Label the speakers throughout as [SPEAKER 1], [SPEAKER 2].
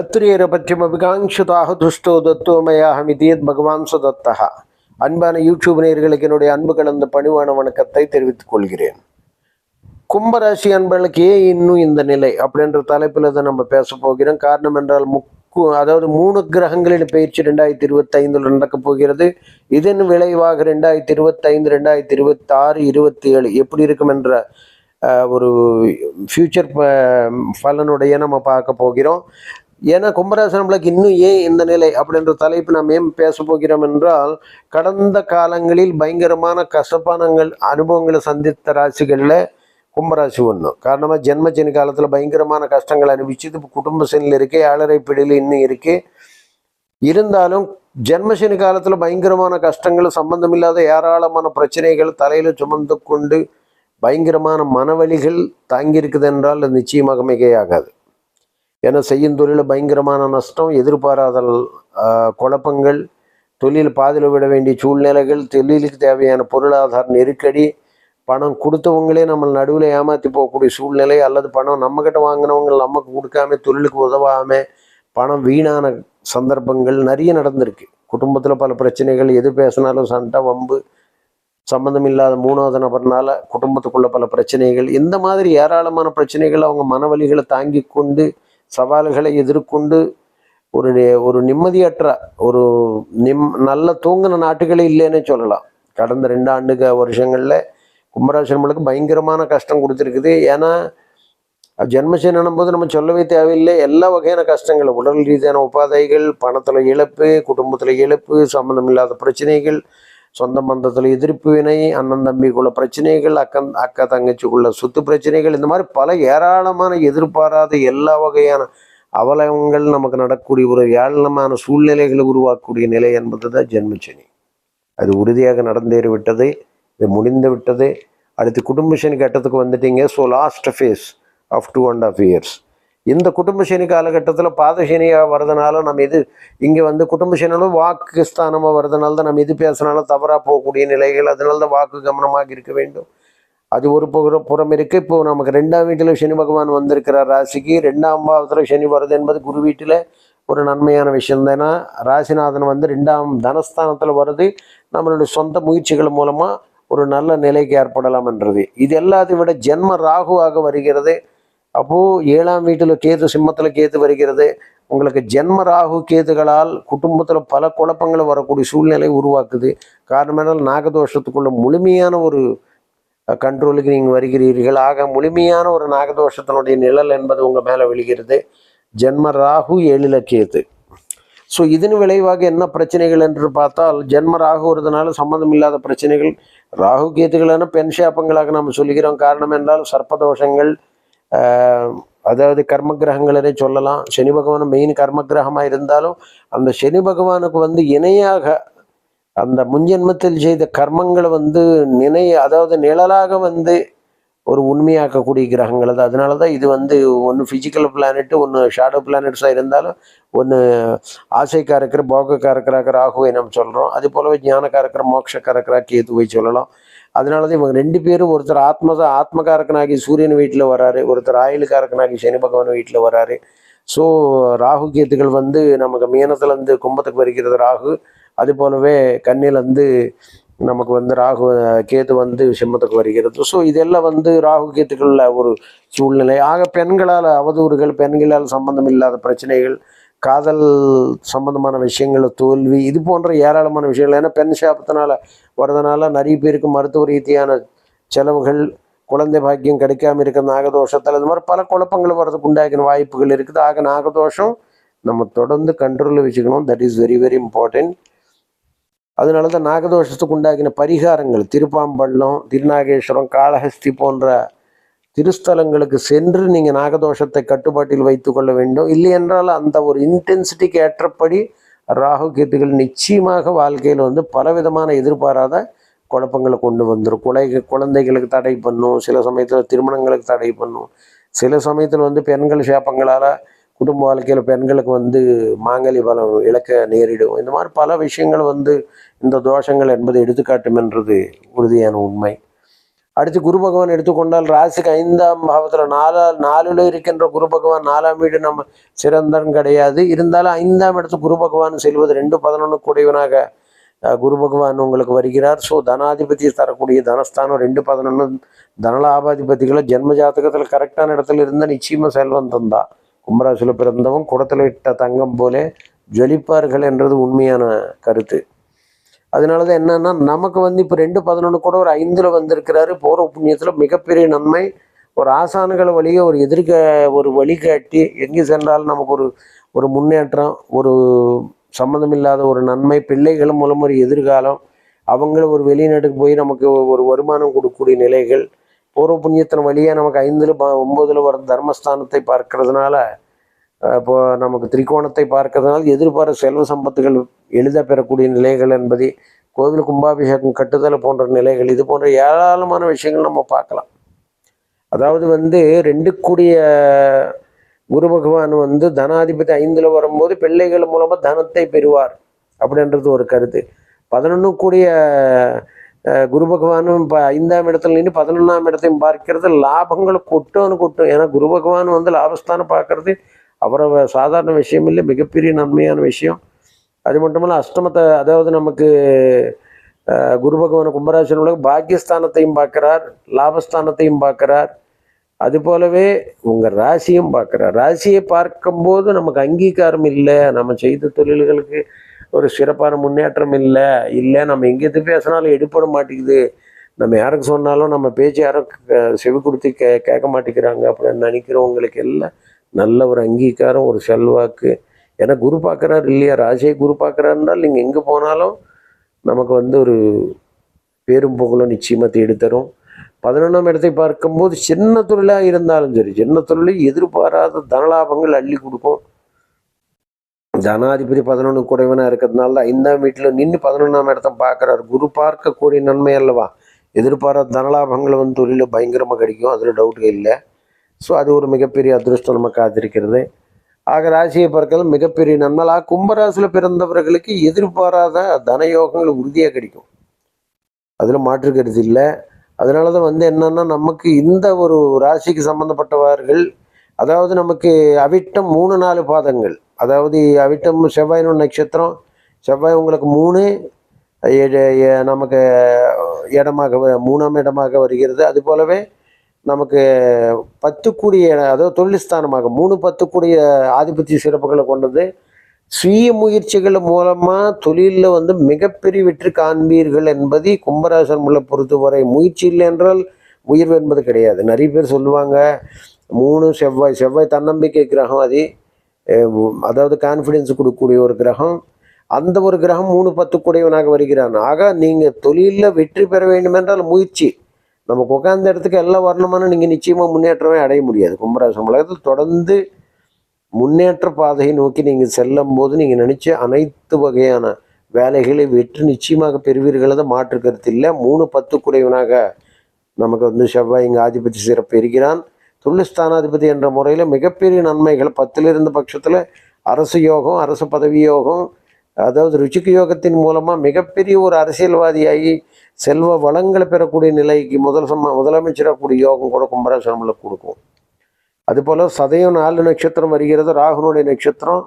[SPEAKER 1] அத்திரியரபட்சமபிகாங்ஷதாக துஷ்டோ தத்துவமயாகமிதியத் பகவான் சுதத்தா அன்பான யூடியூப் நேர்களுக்கு என்னுடைய அன்பு கலந்த பணிவான வணக்கத்தை தெரிவித்துக் கொள்கிறேன். கும்பராசி அன்பர்களுக்கு ஏன் இன்னும் இந்த நிலை அப்படின்ற தலைப்பில் தான் நம்ம பேச போகிறோம். காரணம் என்றால் முக்கு அதாவது மூணு கிரகங்களின் பயிற்சி ரெண்டாயிரத்தி இருபத்தி ஐந்தில் நடக்கப் போகிறது. இதன் விளைவாக ரெண்டாயிரத்தி இருபத்தைந்து ரெண்டாயிரத்தி இருபத்தி ஆறு இருபத்தி ஏழு எப்படி இருக்கும் என்ற ஒரு ஃபியூச்சர் பலனுடைய நம்ம பார்க்க போகிறோம். ஏன்னா கும்பராசனம்லக்கு நம்மளுக்கு இன்னும் ஏன் இந்த நிலை அப்படின்ற தலைப்பு நாம் ஏன் பேச போகிறோம் என்றால் கடந்த காலங்களில் பயங்கரமான கசப்பானங்கள் அனுபவங்களை சந்தித்த ராசிகளில் கும்பராசி ஒன்று காரணமாக ஜென்மச்சனி காலத்தில் பயங்கரமான கஷ்டங்கள் அனுபவிச்சு இப்போ குடும்ப சனியில் இருக்கு ஏழரை பிடியில் இன்னும் இருக்கு. இருந்தாலும் ஜென்மசனி காலத்தில் பயங்கரமான கஷ்டங்கள் சம்பந்தமில்லாத ஏராளமான பிரச்சனைகள் தலையில் சுமந்து கொண்டு பயங்கரமான மனவழிகள் தாங்கியிருக்குது என்றால் அது நிச்சயமாக மிகையாகாது ஏன்னா செய்யும் தொழிலில் பயங்கரமான நஷ்டம் எதிர்பாராத குழப்பங்கள் தொழில் பாதியில் விட வேண்டிய சூழ்நிலைகள் தொழிலுக்கு தேவையான பொருளாதார நெருக்கடி பணம் கொடுத்தவங்களே நம்ம நடுவில் ஏமாற்றி போகக்கூடிய சூழ்நிலை அல்லது பணம் நம்மக்கிட்ட வாங்கினவங்க நமக்கு கொடுக்காம தொழிலுக்கு உதவாமல் பணம் வீணான சந்தர்ப்பங்கள் நிறைய நடந்திருக்கு. குடும்பத்தில் பல பிரச்சனைகள் எது பேசினாலும் சண்டை வம்பு சம்மந்தம் இல்லாத மூணாவது நபர்னால குடும்பத்துக்குள்ள பல பிரச்சனைகள் இந்த மாதிரி ஏராளமான பிரச்சனைகள் அவங்க மனவலிகளை தாங்கி கொண்டு சவால்களை எதிர்கொண்டு ஒரு ஒரு நிம்மதியற்ற ஒரு நிம் நல்ல தூங்கின நாட்டுகளே இல்லைன்னே சொல்லலாம். கடந்த ரெண்டு ஆண்டுக வருஷங்களில் கும்பராசிரமளுக்கு பயங்கரமான கஷ்டம் கொடுத்துருக்குது. ஏன்னா ஜென்மசேனம் போது நம்ம சொல்லவே தேவையில்லை. எல்லா வகையான கஷ்டங்கள் உடல் ரீதியான உபாதைகள் பணத்தில் இழப்பு குடும்பத்தில் இழப்பு சம்மந்தம் இல்லாத பிரச்சனைகள் சொந்த பந்தத்தில் எதிர்ப்பு வினை அண்ணன் தம்பிக்குள்ள பிரச்சனைகள் அக்கன் அக்கா தங்கச்சிக்குள்ள சொத்து பிரச்சனைகள் இந்த மாதிரி பல ஏராளமான எதிர்பாராத எல்லா வகையான அவலங்கள் நமக்கு நடக்கக்கூடிய ஒரு ஏராளமான சூழ்நிலைகளை உருவாக்கக்கூடிய நிலை என்பது தான் ஜென்மச்சனி. அது உறுதியாக நடந்தேறி விட்டது இது முடிந்து விட்டது. அடுத்து குடும்ப சனி கட்டத்துக்கு வந்துட்டீங்க. So last phase of two and half years இந்த குடும்ப சனி காலகட்டத்தில் பாத சனியாக வர்றதுனால நம்ம இது இங்கே வந்து குடும்ப சனியாலும் வாக்கு ஸ்தானமாக வர்றதுனால தான் நம்ம இது பேசினாலும் தவறாக போகக்கூடிய நிலைகள். அதனால தான் வாக்கு கவனமாக இருக்க வேண்டும். அது ஒரு புற- புறம் இருக்குது இப்போ நமக்கு ரெண்டாம் வீட்டில் சனி பகவான் வந்திருக்கிறார். ராசிக்கு ரெண்டாம் பாவத்தில் சனி வருது என்பது குரு வீட்டில் ஒரு நன்மையான விஷயம் தானே. ராசிநாதன் வந்து ரெண்டாம் தனஸ்தானத்தில் வருது. நம்மளுடைய சொந்த முயற்சிகள் மூலமாக ஒரு நல்ல நிலைக்கு ஏற்படலாம் என்றது. இது எல்லாத்தையும் விட ஜென்ம ராகுவாக வருகிறது. அப்போது ஏழாம் வீட்டில் கேது சிம்மத்தில் கேது வருகிறது. உங்களுக்கு ஜென்ம ராகு கேதுகளால் குடும்பத்தில் பல குழப்பங்கள் வரக்கூடிய சூழ்நிலை உருவாக்குது. காரணம் நாகதோஷத்துக்குள்ள முழுமையான ஒரு கண்ட்ரோலுக்கு நீங்கள் வருகிறீர்கள். ஆக முழுமையான ஒரு நாகதோஷத்தினுடைய நிழல் என்பது உங்கள் மேலே விழுகிறது. ஜென்ம ராகு ஏழில் கேது. ஸோ இதன் விளைவாக என்ன பிரச்சனைகள் என்று பார்த்தால் ஜென்ம ராகு வருதுனால சம்மந்தம் இல்லாத பிரச்சனைகள் ராகு கேத்துகளான பெண் சாப்பங்களாக நாம் சொல்லுகிறோம். காரணம் என்றால் சர்ப்பதோஷங்கள் அதாவது கர்ம கிரகங்களே சொல்லலாம். சனி பகவான் மெயின் கர்ம கிரகமாக இருந்தாலும் அந்த சனி பகவானுக்கு வந்து இணையாக அந்த முன்ஜென்மத்தில் செய்த கர்மங்களை வந்து நினை அதாவது நிழலாக வந்து ஒரு உண்மையாக்கக்கூடிய கிரகங்கள். அது அதனால தான் இது வந்து ஒன்று ஃபிசிக்கல் பிளானெட்டு ஒன்று ஷேடோ பிளானெட்ஸாக இருந்தாலும் ஒன்று ஆசைக்காரக்கிற போகக்காரக்கராக ராகுவை நம்ம சொல்கிறோம் அது போலவே ஞானக்காரக்கிற மோட்சக்காரக்கரா கேதுவை சொல்லலாம். அதனால தான் இவங்க ரெண்டு பேரும் ஒருத்தர் ஆத்ம ஆத்மகாரக்கனாகி சூரியன் வீட்டில் வராரு ஒருத்தர் ஆயுளுக்காரக்கனாகி சனி பகவான் வீட்டில் வராரு ஸோ ராகு கேத்துக்கள் வந்து நமக்கு மீனத்துலேருந்து கும்பத்துக்கு வருகிறது ராகு. அது போலவே கண்ணிலேருந்து நமக்கு வந்து ராகு கேது வந்து சிம்மத்துக்கு வருகிறது. ஸோ இதெல்லாம் வந்து ராகு கேத்துக்களில் ஒரு சூழ்நிலை. ஆக பெண்களால் அவதூறுகள் பெண்களால் சம்பந்தம் இல்லாத பிரச்சனைகள் காதல் சம்பந்தமான விஷயங்கள் தோல்வி இது போன்ற ஏராளமான விஷயங்கள். ஏன்னா பெண் சாபத்தினால வரதுனால நிறைய பேருக்கு மருத்துவ ரீதியான செலவுகள் குழந்தை பாக்கியம் கிடைக்காம இருக்க நாகதோஷத்தில் இது மாதிரி பல குழப்பங்கள் வர்றதுக்கு உண்டாக்கின வாய்ப்புகள் இருக்குது. ஆக நாகதோஷம் நம்ம தொடர்ந்து கண்ட்ரோலில் வச்சுக்கணும். That is very very important அதனால தான் நாகதோஷத்துக்கு உண்டாக்கின பரிகாரங்கள் திருப்பாம்பள்ளம் திருநாகேஸ்வரம் காளஹஸ்தி போன்ற திருஸ்தலங்களுக்கு சென்று நீங்கள் நாகதோஷத்தை கட்டுப்பாட்டில் வைத்துக்கொள்ள வேண்டும். இல்லை என்றால் அந்த ஒரு இன்டென்சிட்டிக்கு ஏற்றபடி ராகு கேத்துகள் நிச்சயமாக வாழ்க்கையில் வந்து பலவிதமான எதிர்பாராத குழப்பங்களை கொண்டு வந்துடும் குலை குழந்தைகளுக்கு தடை பண்ணும் சில சமயத்தில் திருமணங்களுக்கு தடை பண்ணும். சில சமயத்தில் வந்து பெண்கள் சேப்பங்களால் குடும்ப வாழ்க்கையில் பெண்களுக்கு வந்து மாங்கலி பலம் இழக்க நேரிடும். இந்த மாதிரி பல விஷயங்கள் வந்து இந்த தோஷங்கள் என்பது எடுத்துக்காட்டும் என்றது உறுதியான உண்மை. அடுத்து குரு பகவான் எடுத்துக்கொண்டால் ராசிக்கு ஐந்தாம் பாவத்தில் நாலா நாலுல இருக்கின்ற குரு பகவான் நாலாம் வீடு நம்ம சிறந்தன் கிடையாது. இருந்தாலும் ஐந்தாம் இடத்து குரு பகவான் செல்வது ரெண்டு பதினொன்று கூடியவனாக குரு பகவான் உங்களுக்கு வருகிறார். ஸோ தனாதிபதி தரக்கூடிய தனஸ்தானம் ரெண்டு பதினொன்று தனலாபாதிபதிகளை ஜென்ம ஜாதகத்தில் கரெக்டான இடத்துல இருந்தால் நிச்சயமாக செல்வம் தந்தா கும்பராசியில் பிறந்தவன் குடத்தில் இட்ட தங்கம் போலே ஜொலிப்பார்கள் என்றது உண்மையான கருத்து. அதனால தான் என்னன்னா நமக்கு வந்து இப்போ ரெண்டு பதினொன்று கூட ஒரு ஐந்தில் வந்திருக்கிறாரு. போகிற புண்ணியத்தில் மிகப்பெரிய நன்மை. ஒரு ஆசான்களை வழியே ஒரு எதிர்க்க ஒரு வழிகாட்டி எங்கே சென்றாலும் நமக்கு ஒரு ஒரு முன்னேற்றம் ஒரு சம்மந்தமில்லாத ஒரு நன்மை. பிள்ளைகள் மூலம் ஒரு எதிர்காலம். அவங்கள ஒரு வெளிநாட்டுக்கு போய் நமக்கு ஒரு வருமானம் கொடுக்கக்கூடிய நிலைகள். பூர்வ புண்ணியத்தின் வழியாக நமக்கு ஐந்தில் ஒம்பதில் வர தர்மஸ்தானத்தை பார்க்கறதுனால இப்போ நமக்கு திரிகோணத்தை பார்க்கறதுனால எதிர்பார செல்வ சம்பத்துகள் எளிதாக பெறக்கூடிய நிலைகள் என்பதை கோவில் கும்பாபிஷேகம் கட்டுதல் போன்ற நிலைகள் இது போன்ற ஏராளமான விஷயங்கள் நம்ம பார்க்கலாம். அதாவது வந்து ரெண்டு கூடிய குரு பகவான் வந்து தனாதிபதி ஐந்தில் வரும்போது பிள்ளைகள் மூலமாக தனத்தை பெறுவார் அப்படின்றது ஒரு கருத்து. பதினொன்று கூடிய குரு பகவானும் இப்போ ஐந்தாம் இடத்துல நின்று பதினொன்றாம் இடத்தையும் பார்க்கிறது லாபங்களை கொட்டும்னு கொட்டும். ஏன்னா குரு பகவான் வந்து லாபஸ்தானம் பார்க்கறது அவரை சாதாரண விஷயம் இல்லை மிகப்பெரிய நன்மையான விஷயம். அது மட்டுமல்ல அஷ்டமத்தை அதாவது நமக்கு குரு பகவான் கும்பராசன் உலக பாக்கியஸ்தானத்தையும் பார்க்குறார் லாபஸ்தானத்தையும் பார்க்குறார். அது போலவே உங்கள் ராசியும் பார்க்குறார். ராசியை பார்க்கும்போது நமக்கு அங்கீகாரம் இல்லை. நம்ம செய்த தொழில்களுக்கு ஒரு சிறப்பான முன்னேற்றம் இல்லை. இல்லை நம்ம எங்கேருந்து பேசினாலும் எடுப்பட மாட்டேங்குது. நம்ம யாருக்கு சொன்னாலும் நம்ம பேச்சு யாரும் செவி கொடுத்து கே கேட்க மாட்டேங்கிறாங்க அப்படின்னு நினைக்கிறவங்களுக்கு எல்லாம் நல்ல ஒரு அங்கீகாரம் ஒரு செல்வாக்கு. ஏன்னா குரு பார்க்குறாரு இல்லையா? ராசியை குரு பார்க்குறாருன்றால் நீங்கள் எங்கே போனாலும் நமக்கு வந்து ஒரு பேரும் புகழும் நிச்சயமாக தேடி தரும் பதினொன்றாம் இடத்தை பார்க்கும்போது சின்ன தொழிலாக இருந்தாலும் சரி சின்ன தொழிலை எதிர்பாராத தனலாபங்கள் அள்ளி கொடுக்கும். ஜனாதிபதி பதினொன்று குறைவனாக இருக்கிறதுனால தான் ஐந்தாம் வீட்டில் நின்று பதினொன்றாம் இடத்த பார்க்குறாரு. குரு பார்க்கக்கூடிய நன்மை அல்லவா? எதிர்பாராத தனலாபங்கள் வந்து தொழிலில் பயங்கரமாக கிடைக்கும் அதில் டவுட்டே இல்லை. ஸோ அது ஒரு மிகப்பெரிய அதிர்ஷ்டம் நம்ம காத்திருக்கிறது ஆக ராசியை பார்க்கலாம் மிகப்பெரிய நன்மலா கும்பராசியில் பிறந்தவர்களுக்கு எதிர்பாராத தனயோகங்கள் உறுதியாக கிடைக்கும். அதில் மாற்றுக்கிறது இல்லை. அதனால தான் வந்து என்னென்னா நமக்கு இந்த ஒரு ராசிக்கு சம்மந்தப்பட்டவர்கள் அதாவது நமக்கு அவிட்டம் மூணு நாலு பாதங்கள். அதாவது அவிட்டம் செவ்வாயினு நட்சத்திரம் செவ்வாய் உங்களுக்கு மூணு நமக்கு இடமாக வ- மூணாம் இடமாக வருகிறது. அது போலவே நமக்கு பத்து கூடிய அதாவது தொழில்ஸ்தானமாக மூணு பத்து கூடிய ஆதிபத்திய சிறப்புகளை கொண்டது. சுய முயற்சிகள் மூலமாக தொழிலில் வந்து மிகப்பெரிய வெற்றி காண்பீர்கள் என்பதை கும்பராசன் உள்ள பொறுத்தவரை முயற்சி இல்லை என்றால் உயர்வு என்பது கிடையாது. நிறைய பேர் சொல்லுவாங்க மூணு செவ்வாய் செவ்வாய் தன்னம்பிக்கை கிரகம் அது. அதாவது கான்ஃபிடென்ஸ் கொடுக்கக்கூடிய ஒரு கிரகம். அந்த ஒரு கிரகம் மூணு பத்து வருகிறான். ஆக நீங்கள் தொழிலில் வெற்றி பெற வேண்டும் என்றால் முயற்சி. நமக்கு உட்காந்த இடத்துக்கு எல்லாம் வரணுமான நீங்கள் நிச்சயமாக முன்னேற்றமே அடைய முடியாது. கும்பராசம் உலகத்தில் தொடர்ந்து முன்னேற்ற பாதையை நோக்கி நீங்கள் செல்லும் போது நீங்கள் நினச்ச அனைத்து வகையான வேலைகளை வெற்றி நிச்சயமாக பெறுவீர்களது மாற்று கருத்து இல்லை. மூணு பத்து குறைவனாக நமக்கு வந்து செவ்வாய் இங்கே ஆதிபதி சிறப்பு இருக்கிறான். தொழில் என்ற முறையில் மிகப்பெரிய நன்மைகள் பத்தில் இருந்த பட்சத்தில் அரசு யோகம் அரசு பதவி யோகம் அதாவது ருச்சிக்கு யோகத்தின் மூலமாக மிகப்பெரிய ஒரு அரசியல்வாதியாகி செல்வ வளங்களை பெறக்கூடிய நிலைக்கு முதல் சம முதலமைச்சராக கூடிய யோகம் கூட கும்பராசனமில் கொடுக்கும். அதுபோல் சதயம் நாலு நட்சத்திரம் வருகிறது ராகுனுடைய நட்சத்திரம்.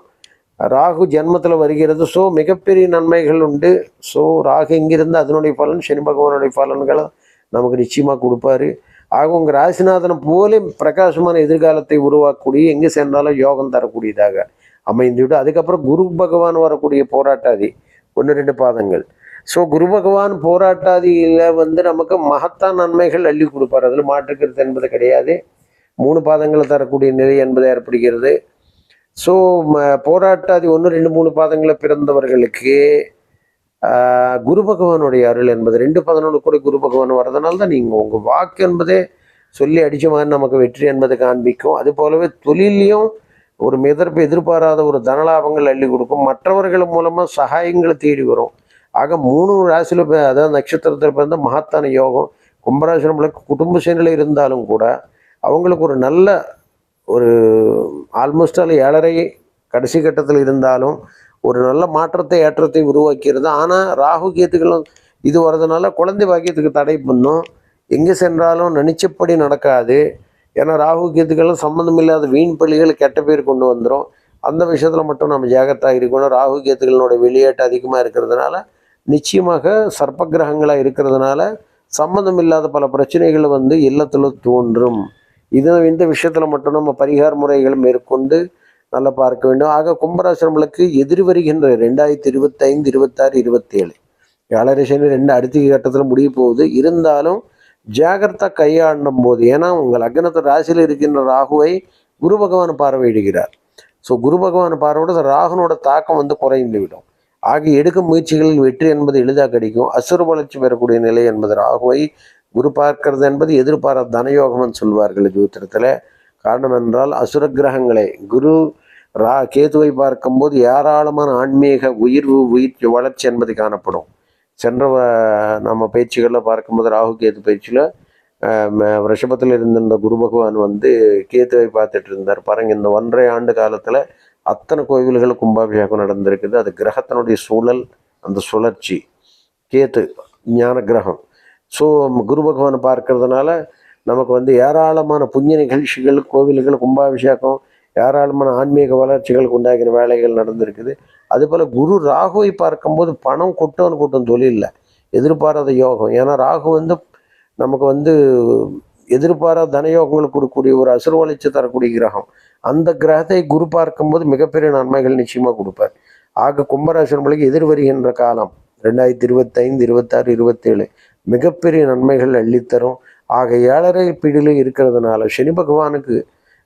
[SPEAKER 1] ராகு ஜென்மத்தில் வருகிறது. ஸோ மிகப்பெரிய நன்மைகள் உண்டு. ஸோ ராகு எங்கிருந்து அதனுடைய பலன் சனி பகவானுடைய பலன்களை நமக்கு நிச்சயமாக கொடுப்பாரு. ஆக உங்கள் ராசிநாதனை போலே பிரகாசமான எதிர்காலத்தை உருவாக்கக்கூடிய எங்கே சென்றாலும் யோகம் தரக்கூடியதாக. அமைந்துவிடும் அதுக்கப்புறம் குரு பகவான் வரக்கூடிய போராட்டாதி ஒன்று ரெண்டு பாதங்கள். ஸோ குரு பகவான் போராட்டாதியில் வந்து நமக்கு மகத்தான் நன்மைகள் அள்ளி கொடுப்பார். அதில் மாற்றுக்கிறது என்பது கிடையாது. மூணு பாதங்களை தரக்கூடிய நிலை என்பது ஏற்படுகிறது. ஸோ போராட்டாதி ஒன்று ரெண்டு மூணு பாதங்களை பிறந்தவர்களுக்கு குரு பகவானுடைய அருள் என்பது ரெண்டு பதினொன்று கூட குரு பகவான் வரதுனால தான் நீங்கள் உங்கள் வாக்கு என்பதே சொல்லி அடிச்ச மாதிரி நமக்கு வெற்றி என்பது காண்பிக்கும். அது போலவே தொழிலையும் ஒரு மிதர்ப்பு எதிர்பாராத ஒரு தனலாபங்கள் அள்ளி கொடுக்கும். மற்றவர்கள் மூலமாக சகாயங்களை தேடி வரும். ஆக மூணு ராசியில் அதாவது நட்சத்திரத்தில் பிறந்த மகத்தான யோகம் கும்பராசி குடும்ப சூழ்நிலை இருந்தாலும் கூட அவங்களுக்கு ஒரு நல்ல ஒரு ஆல்மோஸ்ட் ஆல் ஏழரை கடைசி கட்டத்தில் இருந்தாலும் ஒரு நல்ல மாற்றத்தை ஏற்றத்தை உருவாக்கிறது. ஆனால் ராகு கேத்துக்களும் இது வர்றதுனால குழந்தை பாக்கியத்துக்கு தடை பண்ணும். எங்கே சென்றாலும் நினைச்சபடி நடக்காது. ஏன்னா ராகு கேத்துக்கெல்லாம் சம்மந்தம் இல்லாத வீண் பள்ளிகள் கெட்ட பேர் கொண்டு வந்துடும் அந்த விஷயத்தில் மட்டும் நம்ம ஜாகிரதாக இருக்கணும். ராகு கேத்துக்களோட வெளியேட்டு அதிகமாக இருக்கிறதுனால நிச்சயமாக சர்ப்ப கிரகங்களாக இருக்கிறதுனால சம்மந்தம் இல்லாத பல பிரச்சனைகள் வந்து இல்லத்தில் தோன்றும். இது இந்த விஷயத்தில் மட்டும் நம்ம பரிகார முறைகள் மேற்கொண்டு நல்லா பார்க்க வேண்டும். ஆக கும்பராசிரமங்களுக்கு எதிர் வருகின்ற ரெண்டாயிரத்தி இருபத்தைந்து இருபத்தாறு இருபத்தேழு. ஏழரை சனி ரெண்டு அடுத்த கட்டத்தில் முடிய போகுது. இருந்தாலும் ஜாகிரதா கையாண்டும் போது ஏன்னா உங்கள் லக்னத்து ராசியில் இருக்கின்ற ராகுவை குரு பகவான் பார்வையிடுகிறார். ஸோ குரு பகவான் பார்வையோட ராகுனோட தாக்கம் வந்து குறைந்து விடும். ஆக எடுக்கும் முயற்சிகளில் வெற்றி என்பது எளிதாக கிடைக்கும். அசுர வளர்ச்சி பெறக்கூடிய நிலை என்பது ராகுவை குரு பார்க்கிறது என்பது எதிர்பாராத தனயோகம்னு சொல்வார்கள் ஜோத்திரத்தில் காரணம் என்றால் அசுர கிரகங்களை குரு ரா கேதுவை பார்க்கும்போது ஏராளமான ஆன்மீக உயிர்வு உயிர் வளர்ச்சி என்பது காணப்படும். சென்ற நம்ம பேச்சுகளில் பார்க்கும்போது ராகு கேது பயிற்சியில் ரிஷபத்தில் இருந்திருந்த குரு பகவான் வந்து கேத்துவை பார்த்துட்டு இருந்தார். பாருங்க இந்த ஒன்றரை ஆண்டு காலத்தில் அத்தனை கோவில்கள் கும்பாபிஷேகம் நடந்திருக்குது. அது கிரகத்தினுடைய சூழல் அந்த சுழற்சி. கேத்து ஞான கிரகம். ஸோ குரு பகவானை பார்க்கறதுனால நமக்கு வந்து ஏராளமான புண்ணிய நிகழ்ச்சிகள் கோவில்கள் கும்பாபிஷேகம் ஏராளமான ஆன்மீக வளர்ச்சிகளுக்கு உண்டாகிற வேலைகள் நடந்திருக்குது. அதுபோல் குரு ராகுவை பார்க்கும்போது பணம் கொட்டோன்னு கூட்டம் தொழிலில். எதிர்பாராத யோகம். ஏன்னா ராகு வந்து நமக்கு வந்து எதிர்பாராத தனயோகங்கள் கொடுக்கக்கூடிய ஒரு அசுரவளிச்சு தரக்கூடிய கிரகம். அந்த கிரகத்தை குரு பார்க்கும்போது மிகப்பெரிய நன்மைகள் நிச்சயமாக கொடுப்பார். ஆக கும்பராசிரமலுக்கு எதிர் வருகின்ற காலம் ரெண்டாயிரத்தி இருபத்தைந்து இருபத்தாறு இருபத்தேழு மிகப்பெரிய நன்மைகள் அள்ளித்தரும். ஆக ஏழரை பீடியில் இருக்கிறதுனால சனி பகவானுக்கு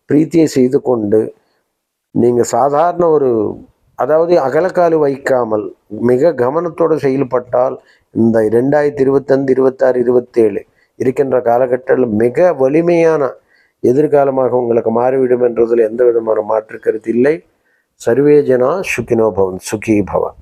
[SPEAKER 1] பிரீத்தியை செய்து கொண்டு நீங்கள் சாதாரண ஒரு அதாவது அகலக்கால் வைக்காமல் மிக கவனத்தோடு செயல்பட்டால் இந்த ரெண்டாயிரத்தி இருபத்தஞ்சு இருபத்தாறு இருபத்தேழு இருக்கின்ற காலகட்டத்தில் மிக வலிமையான எதிர்காலமாக உங்களுக்கு மாறிவிடும் என்றதில் எந்த விதமான மாற்று கருத்து இல்லை. சர்வேஜனா சுகினோ பவன் சுகி பவன்.